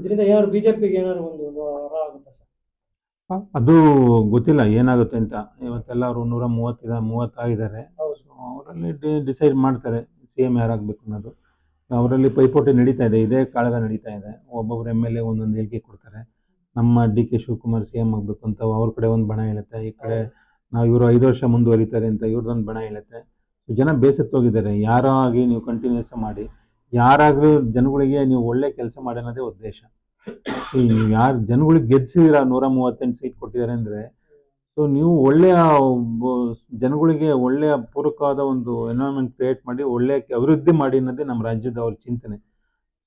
ಇದರಿಂದ ಏನಾದ್ರು ಬಿಜೆಪಿಗೆ ಏನಾದ್ರು ಒಂದು ವರ ಆಗುತ್ತಾ ಸರ್? ಅದು ಗೊತ್ತಿಲ್ಲ ಏನಾಗುತ್ತೆ ಅಂತ. ಇವತ್ತೆಲ್ಲ ಅವರು ನೂರ ಮೂವತ್ತಿದ ಮೂವತ್ತಾಗಿದ್ದಾರೆ. ಅವರಲ್ಲಿ ಡಿಸೈಡ್ ಮಾಡ್ತಾರೆ ಸಿ ಎಂ ಯಾರಾಗಬೇಕು ಅನ್ನೋದು. ಅವರಲ್ಲಿ ಪೈಪೋಟಿ ನಡೀತಾ ಇದೆ ಇದೇ ಕಾಳಗ ನಡೀತಾ ಇದೆ. ಒಬ್ಬೊಬ್ರು ಎಂ ಎಲ್ ಎ ಒಂದೊಂದು ಹೇಳಿಕೆ ಕೊಡ್ತಾರೆ. ನಮ್ಮ D K Shivakumar C M ಆಗಬೇಕು ಅಂತ ಅವ್ರ ಕಡೆ ಒಂದು ಬಣ ಹೇಳುತ್ತೆ. ಈ ಕಡೆ ನಾವು ಇವರು ಐದು ವರ್ಷ ಮುಂದುವರಿತಾರೆ ಅಂತ ಇವ್ರದ್ದೊಂದು ಬಣ ಹೇಳುತ್ತೆ. ಜನ ಬೇಸತ್ತೋಗಿದ್ದಾರೆ. ಯಾರೋ ಆಗಿ ನೀವು ಕಂಟಿನ್ಯೂಸ್ ಮಾಡಿ ಯಾರಾದರೂ ಜನಗಳಿಗೆ ನೀವು ಒಳ್ಳೆ ಕೆಲಸ ಮಾಡಿ ಅನ್ನೋದೇ ಉದ್ದೇಶ ನೀವು ಯಾರು ಜನಗಳಿಗೆ ಗೆದ್ಸಿದಿರ ನೂರ ಮೂವತ್ತೆಂಟು ಸೀಟ್ ಕೊಟ್ಟಿದ್ದಾರೆ ಅಂದರೆ ಸೊ ನೀವು ಒಳ್ಳೆಯ ಜನಗಳಿಗೆ ಒಳ್ಳೆಯ ಪೂರಕವಾದ ಒಂದು ಎನ್ವೈರ್ಮೆಂಟ್ ಕ್ರಿಯೇಟ್ ಮಾಡಿ ಒಳ್ಳೆಯ ಅಭಿವೃದ್ಧಿ ಮಾಡಿ ಅನ್ನೋದೇ ನಮ್ಮ ರಾಜ್ಯದ ಅವ್ರ ಚಿಂತನೆ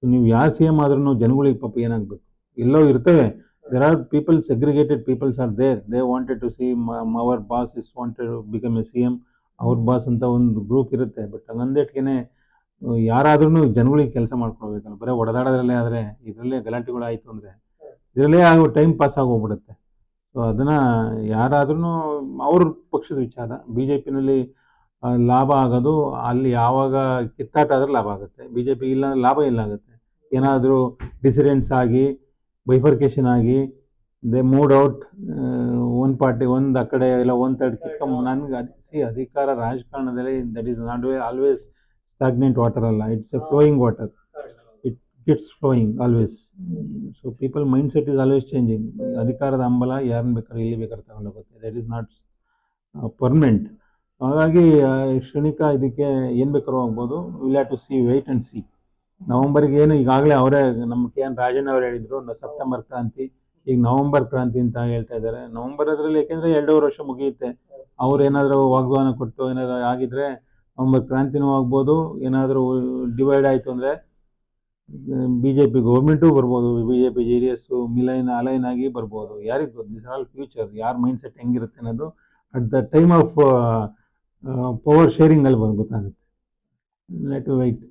ನೀವು ಯಾರು ಸಿ ಎಂ ಆದ್ರೂ ಜನಗಳಿಗೆ ಪಾಪ ಏನಾಗಬೇಕು? ಎಲ್ಲೋ ಇರ್ತವೆ. There are people segregated peoples are there they wanted to see our boss is wanted become a C M ಅವ್ರ ಬಾಸ್ ಅಂತ ಒಂದು ಗ್ರೂಪ್ ಇರುತ್ತೆ. ಬಟ್ ಹಂಗಂದೇಟ್ಗೆ ಯಾರಾದ್ರೂ ಜನಗಳಿಗೆ ಕೆಲಸ ಮಾಡ್ಕೊಳ್ಬೇಕಲ್ಲ ಬರೀ ಹೊಡೆದಾಡೋದ್ರಲ್ಲೇ ಆದರೆ ಇದರಲ್ಲೇ ಗಲಾಟೆಗಳು ಆಯಿತು ಅಂದರೆ ಇದರಲ್ಲೇ ಆಗೋ ಟೈಮ್ ಪಾಸ್ ಆಗೋಗ್ಬಿಡುತ್ತೆ. ಸೊ ಅದನ್ನು ಯಾರಾದ್ರೂ ಅವ್ರ ಪಕ್ಷದ ವಿಚಾರ. ಬಿ ಜೆ ಪಿನಲ್ಲಿ ಲಾಭ ಆಗೋದು ಅಲ್ಲಿ ಯಾವಾಗ ಕಿತ್ತಾಟ ಆದ್ರೆ ಲಾಭ ಆಗುತ್ತೆ. ಬಿ ಜೆ ಪಿ ಇಲ್ಲ ಅಂದ್ರೆ ಲಾಭ ಇಲ್ಲ ಆಗುತ್ತೆ ಏನಾದರೂ ಡಿಸಿಡೆಂಟ್ಸ್ ಆಗಿ ಬೈಫರ್ಕೇಷನ್ ಆಗಿ they moved out one party ಒಂದು ಆ ಕಡೆ ಇಲ್ಲ ಒಂದು ತರ್ಡ್ ಕಿತ್ಕೊಂಡ್ ನನಗೆ ಸಿ ಅಧಿಕಾರ ರಾಜಕಾರಣದಲ್ಲಿ that is not always stagnant water ಅಲ್ಲ it's a flowing water it gets flowing always so people mind set is always changing ಅಧಿಕಾರದ ಹಂಬಲ ಯಾರನ್ನ ಬೇಕಾದ್ರೆ ಇಲ್ಲಿ ಬೇಕಾದ್ರೆ ತಗೊಂಡು ಹೋಗುತ್ತೆ. ದಟ್ ಈಸ್ ನಾಟ್ ಪರ್ಮನೆಂಟ್ ಹಾಗಾಗಿ ಕ್ಷಣಿಕ ಇದಕ್ಕೆ ಏನು ಬೇಕಾದ್ರೂ ಆಗ್ಬೋದು. Will have to see wait and see ನವಂಬರ್ಗೆ ಏನು ಈಗಾಗಲೇ ಅವರೇ ನಮ್ಮ ಕೆ ಎನ್ ರಾಜನ್ ಅವರು ಹೇಳಿದರು ಸೆಪ್ಟೆಂಬರ್ ಕ್ರಾಂತಿ. ಈಗ ನವಂಬರ್ ಕ್ರಾಂತಿ ಅಂತ ಹೇಳ್ತಾ ಇದ್ದಾರೆ. ನವಂಬರ್ ಅದರಲ್ಲಿ ಯಾಕೆಂದರೆ ಎರಡೂವರೆ ವರ್ಷ ಮುಗಿಯುತ್ತೆ. ಅವ್ರು ಏನಾದರೂ ವಾಗ್ದಾನ ಕೊಟ್ಟು ಏನಾದರೂ ಆಗಿದ್ರೆ ಕ್ರಾಂತಿನೂ ಆಗ್ಬೋದು, ಏನಾದರೂ ಡಿವೈಡ್ ಆಯಿತು ಅಂದರೆ ಬಿ ಜೆ ಪಿ ಗೌರ್ಮೆಂಟು ಬರ್ಬೋದು B J P J D S ಮಿಲೈನ್, align ಆಗಿ ಬರ್ಬೋದು. ಯಾರಿಗೆ ಗೊತ್ತು? ದಿಸ್ ಆಲ್ ಫ್ಯೂಚರ್ ಯಾರ ಮೈಂಡ್ ಸೆಟ್ ಹೆಂಗಿರುತ್ತೆ ಅನ್ನೋದು at the time of power ಶೇರಿಂಗಲ್ಲಿ ಗೊತ್ತಾಗುತ್ತೆ. Let wait